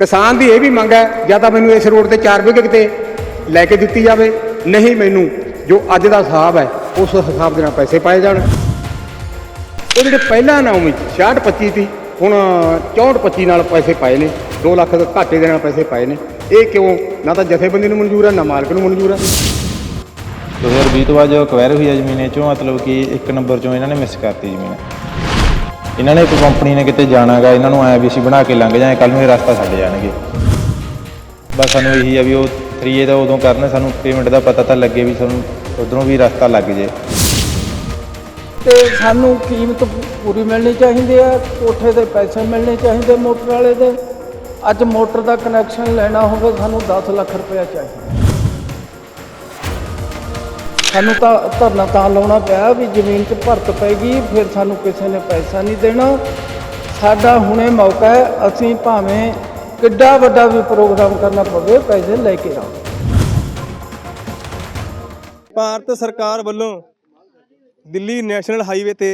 ਕਿਸਾਨ ਦੀ ਇਹ ਵੀ ਮੰਗ ਹੈ, ਜਾਂ ਤਾਂ ਮੈਨੂੰ ਇਸ ਰੋਡ ਤੇ 4 ਵਿਗੇ ਕਿਤੇ ਲੈ ਕੇ ਦਿੱਤੀ ਜਾਵੇ। ਨਹੀਂ ਮੈਨੂੰ, ਜੋ ਅੱਜ ਦਾ ਹਿਸਾਬ ਹੈ, ਉਸ ਹਿਸਾਬ ਦੇ ਨਾਲ ਪੈਸੇ ਪਾਏ ਜਾਣ। ਉਹ ਜਿਹੜੇ ਪਹਿਲਾਂ ਨਾਮ ਵਿੱਚ 66 25 ਸੀ, ਹੁਣ 64 25 ਨਾਲ ਪੈਸੇ ਪਾਏ ਨੇ 2 ਲੱਖ ਦੇ ਘਾਟੇ ਦੇ ਨਾਲ ਪੈਸੇ ਪਾਏ ਨੇ। ਇਹ ਕਿਉਂ? ਨਾ ਤਾਂ ਜਥੇਬੰਦੀ ਨੂੰ ਮਨਜ਼ੂਰ ਹੈ, ਨਾ ਮਾਲਕ ਨੂੰ ਮਨਜ਼ੂਰ ਹੈ। 2020 ਤੋਂ ਬਾਅਦ ਜੋ ਅਕਵਾਇਰ ਹੋਈ ਹੈ ਜ਼ਮੀਨ, ਇਹ ਚੋਂ ਮਤਲਬ ਕਿ ਇੱਕ ਨੰਬਰ ਚੋਂ ਇਹਨਾਂ ਨੇ ਮਿਸ ਕਰਤੀ ਜ਼ਮੀਨ। ਇਹਨਾਂ ਨੇ ਇੱਕ ਕੰਪਨੀ ਨੇ ਕਿਤੇ ਜਾਣਾਗਾ ਇਹਨਾਂ ਨੂੰ ਆਇਆ ਵੀ ਅਸੀਂ ਬਣਾ ਕੇ ਲੰਘ ਜਾਏ ਕੱਲ ਨੂੰ ਇਹ ਰਸਤਾ ਛੱਡ ਜਾਣਗੇ। ਬਸ ਸਾਨੂੰ ਇਹੀ ਆ ਵੀ ਉਹ 3A ਦਾ ਉਦੋਂ ਕਰਨ, ਸਾਨੂੰ ਪੇਮੈਂਟ ਦਾ ਪਤਾ ਤਾਂ ਲੱਗੇ ਵੀ ਸਾਨੂੰ ਉਧਰੋਂ ਵੀ ਰਸਤਾ ਲੱਗ ਜੇ। ਤੇ ਸਾਨੂੰ ਕੀਮਤ ਪੂਰੀ ਮਿਲਣੀ ਚਾਹੀਦੀ ਆ, ਕੋਠੇ ਦੇ ਪੈਸੇ ਮਿਲਣੇ ਚਾਹੀਦੇ ਮੋਟਰ ਵਾਲੇ ਦੇ। ਅੱਜ ਮੋਟਰ ਦਾ ਕਨੈਕਸ਼ਨ ਲੈਣਾ ਹੋਵੇ, ਸਾਨੂੰ 10 ਲੱਖ ਰੁਪਇਆ ਚਾਹੀਦਾ। ਸਾਨੂੰ ਤਾਂ ਧਰਨਾ ਤਾਂ ਲਾਉਣਾ ਪਿਆ ਵੀ ਜ਼ਮੀਨ 'ਚ ਭਰਤ ਪੈ ਫਿਰ ਸਾਨੂੰ ਕਿਸੇ ਨੇ ਪੈਸਾ ਨਹੀਂ ਦੇਣਾ। ਸਾਡਾ ਹੁਣੇ ਮੌਕਾ ਹੈ, ਅਸੀਂ ਭਾਵੇਂ ਕਿੱਡਾ ਵੱਡਾ ਵੀ ਪ੍ਰੋਗਰਾਮ ਕਰਨਾ ਪਵੇ, ਪੈਸੇ ਲੈ ਕੇ ਆਓ। ਭਾਰਤ ਸਰਕਾਰ ਵੱਲੋਂ ਦਿੱਲੀ ਨੈਸ਼ਨਲ ਹਾਈਵੇ ਤੇ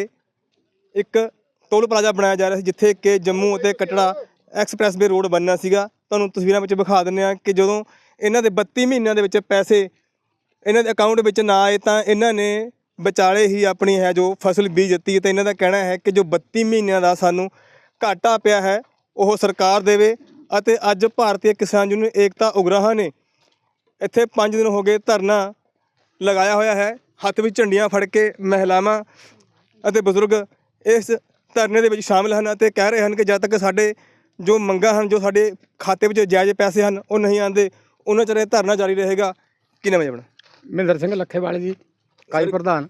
ਇੱਕ ਟੋਲ ਪਲਾਜ਼ਾ ਬਣਾਇਆ ਜਾ ਰਿਹਾ ਸੀ, ਜਿੱਥੇ ਕਿ ਜੰਮੂ ਅਤੇ ਕਟੜਾ ਐਕਸਪ੍ਰੈਸਵੇ ਰੋਡ ਬਣਨਾ ਸੀਗਾ। ਤੁਹਾਨੂੰ ਤਸਵੀਰਾਂ ਵਿੱਚ ਵਿਖਾ ਦਿੰਦੇ ਆ ਕਿ ਜਦੋਂ ਇਹਨਾਂ ਦੇ 32 ਮਹੀਨਿਆਂ ਦੇ ਵਿੱਚ ਪੈਸੇ ਇਹਨਾਂ ਦੇ ਅਕਾਊਂਟ ਵਿੱਚ ਨਾ ਆਏ ਤਾਂ ਇਹਨਾਂ ਨੇ ਵਿਚਾਲੇ ਹੀ ਆਪਣੀ ਹੈ ਜੋ ਫਸਲ ਬੀਜ ਦਿੱਤੀ ਤੇ ਇਹਨਾਂ ਦਾ ਕਹਿਣਾ ਹੈ ਕਿ ਜੋ 32 ਮਹੀਨਿਆਂ ਦਾ ਸਾਨੂੰ ਘਾਟਾ ਪਿਆ ਹੈ, ਉਹ ਸਰਕਾਰ ਦੇਵੇ ਅਤੇ ਅੱਜ ਭਾਰਤੀ ਕਿਸਾਨ ਯੂਨੀਅਨ ਏਕਤਾ ਉਗਰਾਹਾਂ ਨੇ ਇੱਥੇ 5 ਦਿਨ ਹੋ ਗਏ ਧਰਨਾ ਲਗਾਇਆ ਹੋਇਆ ਹੈ, ਹੱਥ ਵਿੱਚ ਝੰਡੀਆਂ ਫੜ ਕੇ ਮਹਿਲਾਵਾਂ ਅਤੇ ਬਜ਼ੁਰਗ ਇਸ ਧਰਨੇ ਦੇ ਵਿੱਚ ਸ਼ਾਮਲ ਹਨ ਅਤੇ ਕਹਿ ਰਹੇ ਹਨ ਕਿ ਜਦ ਤੱਕ ਸਾਡੇ ਜੋ ਮੰਗਾਂ ਹਨ, ਜੋ ਸਾਡੇ ਖਾਤੇ ਵਿੱਚ ਜਾਇਜ਼ ਪੈਸੇ ਹਨ, ਉਹ ਨਹੀਂ ਆਉਂਦੇ ਉਹਨਾਂ ਚਿਰ ਇਹ ਧਰਨਾ ਜਾਰੀ ਰਹੇਗਾ। ਕੀ ਵਜੇ ਹੈ ਆਪਣਾ? ਮਹਿੰਦਰ ਸਿੰਘ ਲੱਖੇਵਾਲੇ ਜੀ ਕਾਈ ਪ੍ਰਧਾਨ।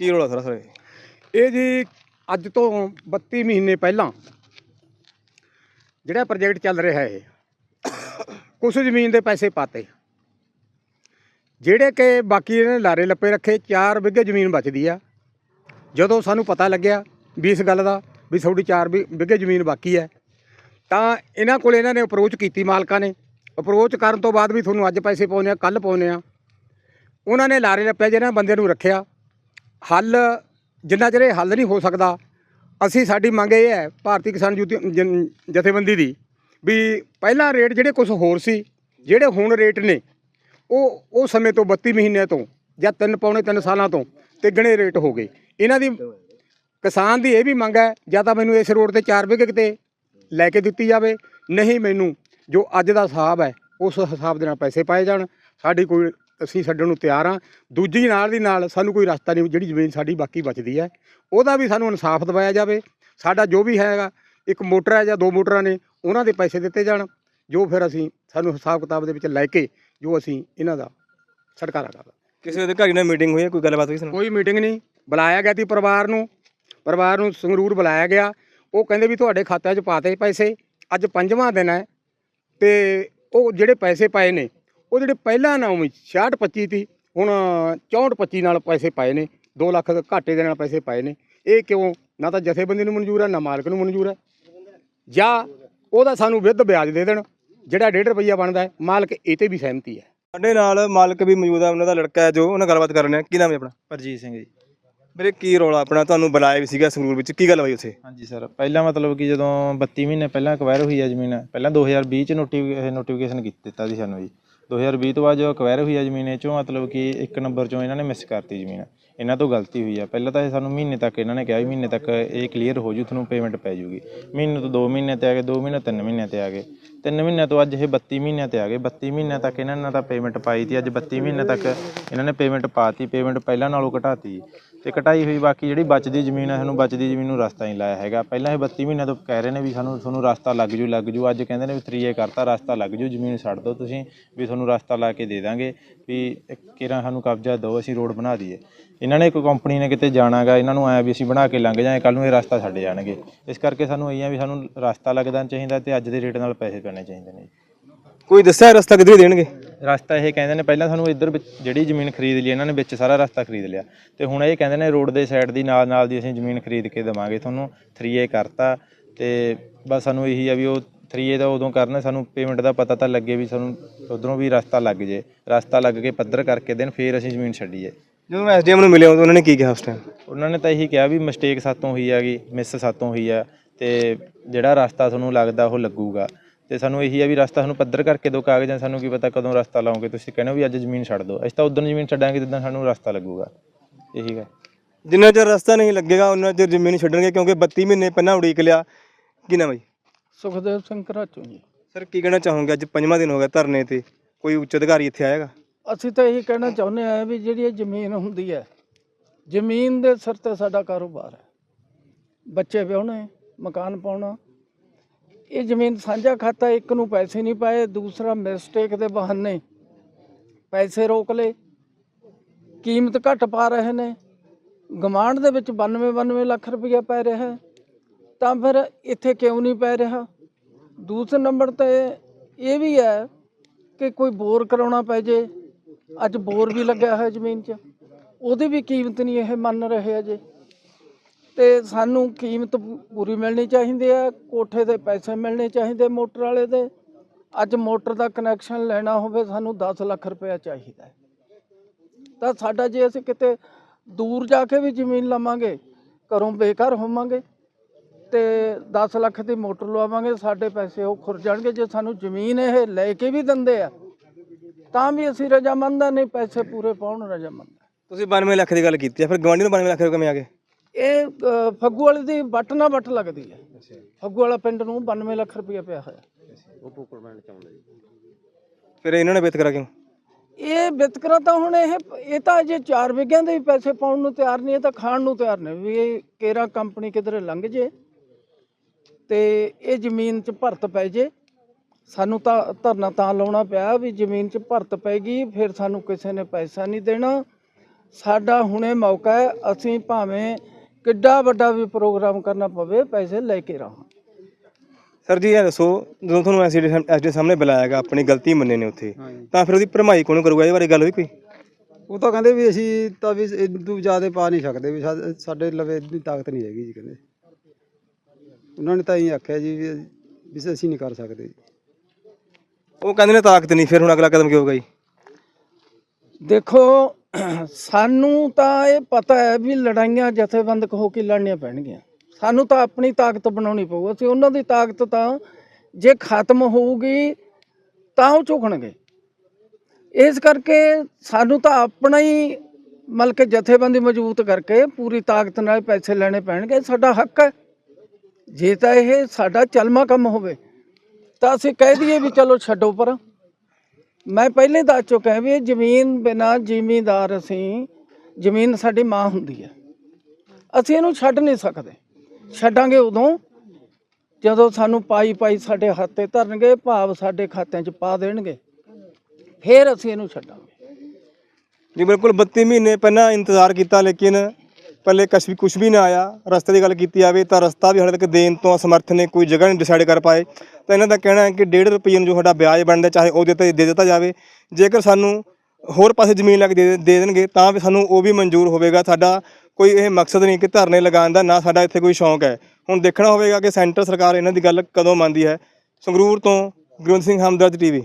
ਕੀ ਰੋਲਾ ਸਾਰਾ ਸਰ ਇਹ? ਜੀ ਅੱਜ ਤੋਂ 32 ਮਹੀਨੇ ਪਹਿਲਾਂ ਜਿਹੜਾ ਪ੍ਰੋਜੈਕਟ ਚੱਲ ਰਿਹਾ ਹੈ ਕੁਛ ਜ਼ਮੀਨ ਦੇ ਪੈਸੇ ਪਾਤੇ। ਜਿਹੜੇ ਕਿ ਬਾਕੀ ਇਹਨੇ ਲਾਰੇ ਲੱਪੇ ਰੱਖੇ 4 ਵਿਗੇ ਜ਼ਮੀਨ ਬਚਦੀ ਆ। ਜਦੋਂ ਸਾਨੂੰ ਪਤਾ ਲੱਗਿਆ ਵੀ ਇਸ ਗੱਲ ਦਾ ਵੀ ਤੁਹਾਡੀ 4 ਵਿਗੇ ਜ਼ਮੀਨ ਬਾਕੀ ਹੈ ਤਾਂ ਇਹਨਾਂ ਕੋਲ ਇਹਨਾਂ ਨੇ ਅਪਰੋਚ ਕੀਤੀ ਮਾਲਕਾਂ ਨੇ। ਅਪਰੋਚ ਕਰਨ ਤੋਂ ਬਾਅਦ ਵੀ ਤੁਹਾਨੂੰ ਅੱਜ ਪੈਸੇ ਪਾਉਣੇ ਆ ਕੱਲ ਪਾਉਣੇ ਆ। ਉਹਨਾਂ ਨੇ ਲਾਰੇ ਲੱਪੇ, ਜਿਹਨਾਂ ਬੰਦੇ ਨੂੰ ਰੱਖਿਆ। ਹੱਲ ਜਿੰਨਾ ਚਿਰ ਇਹ ਹੱਲ ਨਹੀਂ ਹੋ ਸਕਦਾ, ਅਸੀਂ ਸਾਡੀ ਮੰਗ ਇਹ ਹੈ, ਭਾਰਤੀ ਕਿਸਾਨ ਯੂਤੀ- ਜਨ- ਜਥੇਬੰਦੀ ਦੀ, ਵੀ ਪਹਿਲਾਂ ਰੇਟ ਜਿਹੜੇ ਕੁਝ ਹੋਰ ਸੀ, ਜਿਹੜੇ ਹੁਣ ਰੇਟ ਨੇ, ਉਹ ਉਹ ਸਮੇਂ ਤੋਂ 32 ਮਹੀਨਿਆਂ ਤੋਂ ਜਾਂ ਤਿੰਨ ਪੌਣੇ ਤਿੰਨ ਸਾਲਾਂ ਤੋਂ ਤਿੱਗਣੇ ਰੇਟ ਹੋ ਗਏ। ਇਹਨਾਂ ਦੀ ਕਿਸਾਨ ਦੀ ਇਹ ਵੀ ਮੰਗ ਹੈ, ਜਾਂ ਤਾਂ ਮੈਨੂੰ ਇਸ ਰੋਡ ਤੇ 4 ਵਿਗੇ ਕਿਤੇ ਲੈ ਕੇ ਦਿੱਤੀ ਜਾਵੇ, ਨਹੀਂ ਮੈਨੂੰ ਜੋ ਅੱਜ ਦਾ ਹਿਸਾਬ ਹੈ, ਉਸ ਹਿਸਾਬ ਦੇ ਨਾਲ ਪੈਸੇ ਪਾਏ ਜਾਣ, ਸਾਡੀ ਕੋਈ ਅਸੀਂ ਛੱਡਣ ਨੂੰ ਤਿਆਰ ਹਾਂ। ਦੂਜੀ ਨਾਲ ਦੀ ਨਾਲ ਸਾਨੂੰ ਕੋਈ ਰਸਤਾ ਨਹੀਂ ਜਿਹੜੀ ਜ਼ਮੀਨ ਸਾਡੀ ਬਾਕੀ ਬਚਦੀ ਹੈ। ਉਹਦਾ ਵੀ ਸਾਨੂੰ ਇਨਸਾਫ ਦਿਵਾਇਆ ਜਾਵੇ। ਸਾਡਾ ਜੋ ਵੀ ਹੈਗਾ ਇੱਕ ਮੋਟਰ ਹੈ ਜਾਂ ਦੋ ਮੋਟਰਾਂ ਨੇ ਉਹਨਾਂ ਦੇ ਪੈਸੇ ਦਿੱਤੇ ਜਾਣ ਜੋ ਫਿਰ ਅਸੀਂ ਸਾਨੂੰ ਹਿਸਾਬ ਕਿਤਾਬ ਦੇ ਵਿੱਚ ਲੈ ਕੇ ਜੋ ਅਸੀਂ ਇਹਨਾਂ ਦਾ ਛੁਟਕਾਰਾ ਕਰਦਾ ਕਿਸੇ ਅਧਿਕਾਰੀ ਨਾਲ ਮੀਟਿੰਗ ਹੋਈ ਹੈ? ਕੋਈ ਗੱਲਬਾਤ ਹੋਈ ਸੀ ਕੋਈ ਮੀਟਿੰਗ ਨਹੀਂ। ਬੁਲਾਇਆ ਗਿਆ ਸੀ ਪਰਿਵਾਰ ਨੂੰ। ਪਰਿਵਾਰ ਨੂੰ ਸੰਗਰੂਰ ਬੁਲਾਇਆ ਗਿਆ। ਉਹ ਕਹਿੰਦੇ ਵੀ ਤੁਹਾਡੇ ਖਾਤੇ 'ਚ ਪਾਤੇ ਪੈਸੇ। ਅੱਜ ਪੰਜਵਾਂ ਦਿਨ ਹੈ ਤੇ ਉਹ ਜਿਹੜੇ ਪੈਸੇ ਪਾਏ ਨੇ ਉਹ ਜਿਹੜੇ ਪਹਿਲਾਂ ਨਾਮ ਵਿੱਚ 66 25 ਸੀ ਹੁਣ 64 25 ਨਾਲ ਪੈਸੇ ਪਾਏ ਨੇ 2 ਲੱਖ ਦੇ ਘਾਟੇ ਦੇ ਨਾਲ ਪੈਸੇ ਪਾਏ ਨੇ। ਇਹ ਕਿਉਂ? ਨਾ ਤਾਂ ਜਥੇਬੰਦੀ ਨੂੰ ਮਨਜ਼ੂਰ ਹੈ ਨਾ ਮਾਲਕ ਨੂੰ ਮਨਜ਼ੂਰ ਹੈ। ਜਾਂ ਉਹਦਾ ਸਾਨੂੰ ਵਿਧ ਵਿਆਜ ਦੇ ਦੇਣ ਜਿਹੜਾ 1.5 ਰੁਪਈਆ ਬਣਦਾ ਹੈ ਮਾਲਕ ਇਹ ਤੇ ਵੀ ਸਹਿਮਤੀ ਹੈ। ਸਾਡੇ ਨਾਲ ਮਾਲਕ ਵੀ ਮੌਜੂਦ ਹੈ ਉਹਨਾਂ ਦਾ ਲੜਕਾ ਹੈ ਜੋ ਉਹਨਾਂ ਨਾਲ ਗੱਲਬਾਤ ਕਰ ਰਹੇ ਹਾਂ। ਕੀ ਨਾਮ ਹੈ ਆਪਣਾ? ਪਰਜੀਤ ਸਿੰਘ ਜੀ। ਮੇਰੇ ਕੀ ਰੋਲਾ ਆਪਣਾ ਤੁਹਾਨੂੰ ਬੁਲਾਇਆ ਵੀ ਸੀਗਾ ਸੰਗਰੂਰ ਵਿੱਚ? ਕੀ ਗੱਲ ਹੋਈ ਉੱਥੇ? ਹਾਂਜੀ ਸਰ ਪਹਿਲਾਂ ਮਤਲਬ ਕਿ ਜਦੋਂ 32 ਮਹੀਨੇ ਪਹਿਲਾਂ ਅਕਵਾਇਰ ਹੋਈ ਹੈ ਜ਼ਮੀਨ ਪਹਿਲਾਂ 2020 ਚ ਨੋਟੀਫਿਕੇਸ਼ਨ ਦਿੱਤਾ ਸੀ ਸਾਨੂੰ ਜੀ। 2020 ਤੋਂ ਬਾਅਦ ਜੋ ਅਕਵਾਇਰ ਹੋਈ ਆ ਜ਼ਮੀਨ, ਇਹ ਚੋਂ ਮਤਲਬ ਕਿ ਇੱਕ ਨੰਬਰ ਚੋਂ ਇਹਨਾਂ ਨੇ ਮਿਸ ਕਰਤੀ ਜ਼ਮੀਨ। ਇਹਨਾਂ ਤੋਂ ਗਲਤੀ ਹੋਈ ਆ। ਪਹਿਲਾਂ ਤਾਂ ਇਹ ਸਾਨੂੰ ਮਹੀਨੇ ਤੱਕ ਇਹਨਾਂ ਨੇ ਕਿਹਾ ਵੀ ਮਹੀਨੇ ਤੱਕ ਇਹ ਕਲੀਅਰ ਹੋ ਜੂ, ਤੁਹਾਨੂੰ ਪੇਮੈਂਟ ਪੈ ਜੂਗੀ। ਮਹੀਨੇ ਤੋਂ 2 ਮਹੀਨੇ ਤੇ ਆ ਗਏ 2 ਮਹੀਨੇ 3 ਮਹੀਨੇ ਤੇ ਆ ਗਏ। 3 ਮਹੀਨਿਆਂ ਤੋਂ ਅੱਜ ਇਹ 32 ਮਹੀਨਿਆਂ ਤੇ ਆ ਗਏ। 32 ਮਹੀਨਿਆਂ ਤੱਕ ਇਹਨਾਂ ਨੇ ਤਾਂ ਪੇਮੈਂਟ ਪਾਈ ਤੀ, ਅੱਜ 32 ਮਹੀਨੇ ਤੱਕ ਇਹਨਾਂ ਨੇ ਪੇਮੈਂਟ ਪਾਤੀ। ਪੇਮੈਂਟ ਪਹਿਲਾਂ ਨਾਲੋਂ ਘਟਾਤੀ। ਤੇ ਘਟਾਈ ਹੋਈ ਬਾਕੀ ਜਿਹੜੀ ਬਚਦੀ ਜ਼ਮੀਨ ਹੈ ਸਾਨੂੰ ਬਚਦੀ ਜ਼ਮੀਨ ਨੂੰ ਰਸਤਾ ਨਹੀਂ ਲਾਇਆ ਹੈਗਾ। ਪਹਿਲਾਂ ਇਹ 32 ਮਹੀਨਿਆਂ ਤੋਂ ਕਹਿ ਰਹੇ ਨੇ ਵੀ ਸਾਨੂੰ, ਤੁਹਾਨੂੰ ਰਸਤਾ ਲੱਗ ਜੂ ਲੱਗ ਜੂ। ਅੱਜ ਕਹਿੰਦੇ ਨੇ ਵੀ ਤਰੀਏ ਕਰਤਾ, ਰਸਤਾ ਲੱਗ ਜੂ, ਜ਼ਮੀਨ ਛੱਡ ਦਿਓ ਤੁਸੀਂ, ਵੀ ਤੁਹਾਨੂੰ ਰਸਤਾ ਲਾ ਕੇ ਦੇ ਦਾਂਗੇ, ਵੀ ਕਿਰਾਂ ਸਾਨੂੰ ਕਬਜ਼ਾ ਦਿਓ, ਅਸੀਂ ਰੋਡ ਬਣਾ ਦਈਏ। ਇਹਨਾਂ ਨੇ ਇੱਕ ਕੰਪਨੀ ਨੇ ਕਿਤੇ ਜਾਣਾਗਾ ਇਹਨਾਂ ਨੂੰ ਆਇਆ ਵੀ ਅਸੀਂ ਬਣਾ ਕੇ ਲੰਘ ਜਾਏ ਕੱਲ ਨੂੰ ਇਹ ਰਸਤਾ ਛੱਡ ਜਾਣਗੇ। ਇਸ ਕਰਕੇ ਸਾਨੂੰ ਇਹ ਆ ਵੀ ਸਾਨੂੰ ਰਸਤਾ ਲੱਗਦਾ ਚਾਹੀਦਾ ਤੇ ਅੱਜ ਦੇ ਰੇਟ ਨਾਲ ਪੈਸੇ ਪੈਣੇ ਚਾਹੀਦੇ ਨੇ ਕੋਈ ਦੱਸਿਆ ਰਸਤਾ ਕਿੱਧਰ ਦੇਣਗੇ? ਰਸਤਾ ਇਹ ਕਹਿੰਦੇ ਨੇ ਪਹਿਲਾਂ ਸਾਨੂੰ ਇੱਧਰ ਵਿੱਚ ਜਿਹੜੀ ਜ਼ਮੀਨ ਖਰੀਦ ਲਈ ਇਹਨਾਂ ਨੇ ਵਿੱਚ ਸਾਰਾ ਰਸਤਾ ਖਰੀਦ ਲਿਆ। ਤੇ ਹੁਣ ਇਹ ਕਹਿੰਦੇ ਨੇ ਰੋਡ ਦੇ ਸਾਈਡ ਦੀ ਨਾਲ ਨਾਲ ਦੀ ਅਸੀਂ ਜ਼ਮੀਨ ਖਰੀਦ ਕੇ ਦੇਵਾਂਗੇ। ਤੁਹਾਨੂੰ 3A ਕਰਤਾ ਤੇ ਬਸ ਸਾਨੂੰ ਇਹੀ ਆ ਵੀ ਉਹ 3A ਦਾ ਉਦੋਂ ਕਰਨਾ ਸਾਨੂੰ ਪੇਮੈਂਟ ਦਾ ਪਤਾ ਤਾਂ ਲੱਗੇ ਵੀ ਸਾਨੂੰ ਉਧਰੋਂ ਵੀ ਰਸਤਾ ਲੱਗ ਜੇ। ਰਸਤਾ ਲੱਗ ਕੇ ਪੱਧਰ ਕਰਕੇ ਦੇਣ ਫੇਰ ਅਸੀਂ ਜ਼ਮੀਨ ਛੱਡੀਏ। ਜਦੋਂ ਐਸਡੀਐਮ ਨੂੰ ਮਿਲੇ ਉਦੋਂ ਉਹਨਾਂ ਨੇ ਕੀ ਕਿਹਾ ਉਸ ਟਾਈਮ ਉਹਨਾਂ ਨੇ ਤਾਂ ਇਹੀ ਕਿਹਾ ਵੀ ਮਿਸਟੇਕ ਸਾਤੋਂ ਹੋਈ ਹੈਗੀ ਮਿਸ ਸਾਤੋਂ ਹੋਈ ਆ ਤੇ ਜਿਹੜਾ ਰਸਤਾ ਤੁਹਾਨੂੰ ਲੱਗਦਾ ਉਹ ਲੱਗੂਗਾ। ਤੇ ਸਾਨੂੰ ਇਹੀ ਆ ਵੀ ਰਸਤਾ ਸਾਨੂੰ ਪੱਧਰ ਕਰਕੇ ਦਿਓ ਕਾਗਜ਼ਾਂ ਸਾਨੂੰ ਕੀ ਪਤਾ ਕਦੋਂ ਰਸਤਾ ਲਾਓਗੇ। ਤੁਸੀਂ ਕਹਿੰਦੇ ਹੋ ਵੀ ਅੱਜ ਜ਼ਮੀਨ ਛੱਡ ਦਿਓ। ਅਸੀਂ ਤਾਂ ਉਦੋਂ ਜ਼ਮੀਨ ਛੱਡਾਂਗੇ ਜਿੱਦਾਂ ਸਾਨੂੰ ਰਸਤਾ ਲੱਗੂਗਾ। ਇਹੀ ਹੈ ਜਿੰਨਾ ਚਿਰ ਰਸਤਾ ਨਹੀਂ ਲੱਗੇਗਾ ਉਹਨਾਂ ਚਿਰ ਜ਼ਮੀਨ ਨਹੀਂ ਛੱਡਣਗੇ ਕਿਉਂਕਿ 32 ਮਹੀਨੇ ਪਹਿਲਾਂ ਉਡੀਕ ਲਿਆ। ਕੀ ਨਾ ਬਾਈ ਸੁਖਦੇਵ ਸਿੰਘ ਘਰਾਚੋਂ ਜੀ। ਸਰ ਕੀ ਕਹਿਣਾ ਚਾਹੋਗੇ? ਅੱਜ ਪੰਜਵਾਂ ਦਿਨ ਹੋ ਗਿਆ ਧਰਨੇ ਤੇ। ਕੋਈ ਉੱਚ ਅਧਿਕਾਰੀ ਇੱਥੇ ਆਏਗਾ? ਅਸੀਂ ਤਾਂ ਇਹੀ ਕਹਿਣਾ ਚਾਹੁੰਦੇ ਆ ਵੀ ਜਿਹੜੀ ਇਹ ਜ਼ਮੀਨ ਹੁੰਦੀ ਹੈ ਜ਼ਮੀਨ ਦੇ ਸਿਰ ਤੇ ਸਾਡਾ ਕਾਰੋਬਾਰ ਹੈ। ਬੱਚੇ ਵਿਆਹੁਣੇ ਮਕਾਨ ਪਾਉਣਾ ਇਹ ਜ਼ਮੀਨ ਸਾਂਝਾ ਖਾਤਾ, ਇੱਕ ਨੂੰ ਪੈਸੇ ਨਹੀਂ ਪਾਏ, ਦੂਸਰਾ ਮਿਸਟੇਕ ਦੇ ਬਹਾਨੇ ਪੈਸੇ ਰੋਕ ਲਏ। ਕੀਮਤ ਘੱਟ ਪਾ ਰਹੇ ਨੇ ਗਮਾਂਡ ਦੇ ਵਿੱਚ 92 92 ਲੱਖ ਰੁਪਇਆ ਪੈ ਰਿਹਾ ਤਾਂ ਫਿਰ ਇੱਥੇ ਕਿਉਂ ਨਹੀਂ ਪੈ ਰਿਹਾ? ਦੂਸਰੇ ਨੰਬਰ ਤੇ ਇਹ ਵੀ ਹੈ ਕਿ ਕੋਈ ਬੋਰ ਕਰਾਉਣਾ ਪੈ ਜੇ, ਅੱਜ ਬੋਰ ਵੀ ਲੱਗਿਆ ਹੋਇਆ ਜ਼ਮੀਨ 'ਚ, ਉਹਦੀ ਵੀ ਕੀਮਤ ਨਹੀਂ ਇਹ ਮੰਨ ਰਹੇ ਅਜੇ। ਤੇ ਸਾਨੂੰ ਕੀਮਤ ਪੂਰੀ ਮਿਲਣੀ ਚਾਹੀਦੀ ਹੈ, ਕੋਠੇ ਦੇ ਪੈਸੇ ਮਿਲਣੇ ਚਾਹੀਦੇ ਮੋਟਰ ਵਾਲੇ ਦੇ। ਅੱਜ ਮੋਟਰ ਦਾ ਕਨੈਕਸ਼ਨ ਲੈਣਾ ਹੋਵੇ, ਸਾਨੂੰ 10 ਲੱਖ ਰੁਪਇਆ ਚਾਹੀਦਾ ਹੈ। ਤਾਂ ਸਾਡਾ ਜੇ ਅਸੀਂ ਕਿਤੇ ਦੂਰ ਜਾ ਕੇ ਵੀ ਜ਼ਮੀਨ ਲਵਾਂਗੇ, ਘਰੋਂ ਬੇਘਰ ਹੋਵਾਂਗੇ, ਤੇ 10 ਲੱਖ ਦੀ ਮੋਟਰ ਲਵਾਵਾਂਗੇ ਸਾਡੇ ਪੈਸੇ ਉਹ ਖੁਰ ਜਾਣਗੇ। ਜੇ ਸਾਨੂੰ ਜ਼ਮੀਨ ਇਹ ਲੈ ਕੇ ਵੀ ਦਿੰਦੇ ਆ, ਤਾਂ ਵੀ ਅਸੀਂ ਰਜਾਮੰਦ ਆ ਨਹੀਂ ਪੈਸੇ ਪੂਰੇ ਪਾਉਣ ਰਜਾਮੰਦ। ਆ। ਤੁਸੀਂ 92 ਲੱਖ ਦੀ ਗੱਲ ਕੀਤੀ ਹੈ ਫਿਰ ਗਵਾਂਢੀ ਨੂੰ 92 ਲੱਖ ਰੁਪਏ ਕਿਵੇਂ ਆ ਗਏ? ਇਹ ਅ, ਫੱਗੂ ਵਾਲੇ ਦੀ ਵੱਟ ਨਾ ਵੱਟ ਲੱਗਦੀ ਹੈ। ਫੱਗੂ ਵਾਲਾ ਪਿੰਡ ਨੂੰ 92 ਲੱਖ ਰੁਪਇਆ ਪਿਆ ਹੋਇਆ। ਫਿਰ ਇਹਨਾਂ ਨੇ ਵਿਤਕਰਾ ਕਿਉਂ? ਇਹ ਵਿਤਕਰਾ ਤਾਂ ਹੁਣ ਇਹ ਇਹ ਤਾਂ ਅਜੇ 4 ਵਿਗਿਆਂ ਦੇ ਵੀ ਪੈਸੇ ਪਾਉਣ ਨੂੰ ਤਿਆਰ ਨਹੀਂ ਇਹ ਤਾਂ ਖਾਣ ਨੂੰ ਤਿਆਰ ਨੇ ਵੀ ਇਹ ਕੇਰਾ ਕੰਪਨੀ ਕਿਧਰੇ ਲੰਘ ਜੇ ਤੇ ਇਹ ਜ਼ਮੀਨ 'ਚ ਭਰਤ ਪੈ ਜੇ। ਸਾਨੂੰ ਤਾਂ ਧਰਨਾ ਤਾਂ ਲਾਉਣਾ ਪਿਆ ਵੀ ਜ਼ਮੀਨ 'ਚ ਭਰਤ ਪੈਗੀ ਫਿਰ ਸਾਨੂੰ ਕਿਸੇ ਨੇ ਪੈਸਾ ਨਹੀਂ ਦੇਣਾ। ਸਾਡਾ ਹੁਣੇ ਮੌਕਾ ਹੈ ਅਸੀਂ ਭਾਵੇਂ ਕਿੱਡਾ ਵੱਡਾ ਵੀ ਪ੍ਰੋਗਰਾਮ ਕਰਨਾ ਪਵੇ ਪੈਸੇ ਲੈ ਕੇ ਰਹਾਂ। ਸਰ ਜੀ ਇਹ ਦੱਸੋ ਜਦੋਂ ਤੁਹਾਨੂੰ ਐਸਡੀ ਐਸਡੀ ਸਾਹਮਣੇ ਬੁਲਾਇਆਗਾ ਆਪਣੀ ਗਲਤੀ ਮੰਨੇ ਨੇ ਉੱਥੇ ਤਾਂ ਫਿਰ ਉਹਦੀ ਭਰਮਾਈ ਕੌਣ ਕਰੂਗਾ? ਇਹ ਬਾਰੇ ਗੱਲ ਹੋਈ ਕੋਈ? ਉਹ ਤਾਂ ਕਹਿੰਦੇ ਵੀ ਅਸੀਂ ਤਾਂ ਵੀ ਇਦੋਂ ਜ਼ਿਆਦਾ ਪਾ ਨਹੀਂ ਸਕਦੇ ਵੀ ਸਾ- ਸਾਡੇ ਲਵੇ ਇੰਨੀ ਤਾਕਤ ਨਹੀਂ ਹੈਗੀ ਜੀ ਕਹਿੰਦੇ। ਉਹਨਾਂ ਨੇ ਤਾਂ ਇਹ ਆਖਿਆ ਜੀ ਵੀ ਵੀ ਅਸੀਂ ਨਹੀਂ ਕਰ ਸਕਦੇ। ਜੀ ਉਹ ਕਹਿੰਦੇ ਨੇ ਤਾਕਤ ਨਹੀਂ ਫਿਰ ਹੁਣ ਅਗਲਾ ਕਦਮ ਕੀ ਹੋਊਗਾ ਜੀ? ਦੇਖੋ ਸਾਨੂੰ ਤਾਂ ਇਹ ਪਤਾ ਹੈ ਵੀ ਲੜਾਈਆਂ ਜਥੇਬੰਦਕ ਹੋ ਕੇ ਲੜਨੀਆਂ ਪੈਣਗੀਆਂ। ਸਾਨੂੰ ਤਾਂ ਆਪਣੀ ਤਾਕਤ ਬਣਾਉਣੀ ਪਊ। ਅਸੀਂ ਉਹਨਾਂ ਦੀ ਤਾਕਤ ਤਾਂ ਜੇ ਖਤਮ ਹੋਊਗੀ ਤਾਂ ਉਹ ਝੁਕਣਗੇ। ਇਸ ਕਰਕੇ ਸਾਨੂੰ ਤਾਂ ਆਪਣਾ ਹੀ ਮਤਲਬ ਕਿ ਜਥੇਬੰਦੀ ਮਜ਼ਬੂਤ ਕਰਕੇ ਪੂਰੀ ਤਾਕਤ ਨਾਲ ਪੈਸੇ ਲੈਣੇ ਪੈਣਗੇ। ਸਾਡਾ ਹੱਕ ਹੈ। ਜੇ ਤਾਂ ਇਹ ਸਾਡਾ ਚਲਮਾ ਕੰਮ ਹੋਵੇ ਤਾਂ ਅਸੀਂ ਕਹਿ ਦਈਏ ਵੀ ਚਲੋ ਛੱਡੋ ਪਰ। ਮੈਂ ਪਹਿਲੇ ਦੱਸ ਚੁੱਕਾ ਵੀ ਇਹ ਜ਼ਮੀਨ ਬਿਨਾ ਜ਼ਿਮੀਂਦਾਰ ਅਸੀਂ, ਜ਼ਮੀਨ ਸਾਡੀ ਮਾਂ ਹੁੰਦੀ ਹੈ। ਅਸੀਂ ਇਹਨੂੰ ਛੱਡ ਨਹੀਂ ਸਕਦੇ। ਛੱਡਾਂਗੇ ਉਦੋਂ, ਜਦੋਂ ਸਾਨੂੰ ਪਾਈ ਪਾਈ ਸਾਡੇ ਹੱਥ ਤੇ ਧਰਨਗੇ, ਭਾਵ ਸਾਡੇ ਖਾਤਿਆਂ 'ਚ ਪਾ ਦੇਣਗੇ। ਫਿਰ ਅਸੀਂ ਇਹਨੂੰ ਛੱਡਾਂਗੇ। ਜੀ, ਬਿਲਕੁਲ 32 ਮਹੀਨੇ ਪਹਿਲਾਂ ਇੰਤਜ਼ਾਰ ਕੀਤਾ, ਲੇਕਿਨ ਪੱਲੇ ਕੁਛ ਵੀ ਕੁਝ ਵੀ ਨਾ ਆਇਆ, ਰਸਤੇ ਦੀ ਗੱਲ ਕੀਤੀ ਜਾਵੇ ਤਾਂ ਰਸਤਾ ਵੀ ਹਾਲੇ ਤੱਕ ਦੇਣ ਤੋਂ ਅਸਮਰਥ ਨੇ, ਕੋਈ ਜਗ੍ਹਾ ਨਹੀਂ ਡਿਸਾਈਡ ਕਰ ਪਾਏ। ਤਾਂ ਇਹਨਾਂ ਦਾ ਕਹਿਣਾ ਹੈ ਕਿ 1.5 ਰੁਪਏ ਨੂੰ ਜੋ ਸਾਡਾ ਵਿਆਜ ਬਣਦਾ, ਚਾਹੇ ਉਹ ਦਿੱਤੇ ਦੇ ਦਿੱਤਾ ਜਾਵੇ, ਜੇਕਰ ਸਾਨੂੰ ਹੋਰ ਪਾਸੇ ਜ਼ਮੀਨ ਲੱਗ ਦੇ ਦੇ ਦੇਣਗੇ, ਤਾਂ ਵੀ ਸਾਨੂੰ ਉਹ ਵੀ ਮਨਜ਼ੂਰ ਹੋਵੇਗਾ। ਸਾਡਾ ਕੋਈ ਇਹ ਮਕਸਦ ਨਹੀਂ ਕਿ ਧਰਨੇ ਲਗਾਉਣ ਦਾ, ਨਾ ਸਾਡਾ ਇੱਥੇ ਕੋਈ ਸ਼ੌਂਕ ਹੈ। ਹੁਣ ਦੇਖਣਾ ਹੋਵੇਗਾ ਕਿ ਸੈਂਟਰ ਸਰਕਾਰ ਇਹਨਾਂ ਦੀ ਗੱਲ ਕਦੋਂ ਮੰਨਦੀ ਹੈ। ਸੰਗਰੂਰ ਤੋਂ ਗੁਰਵੰਤ ਸਿੰਘ, ਹਮਦਰਦ ਟੀਵੀ।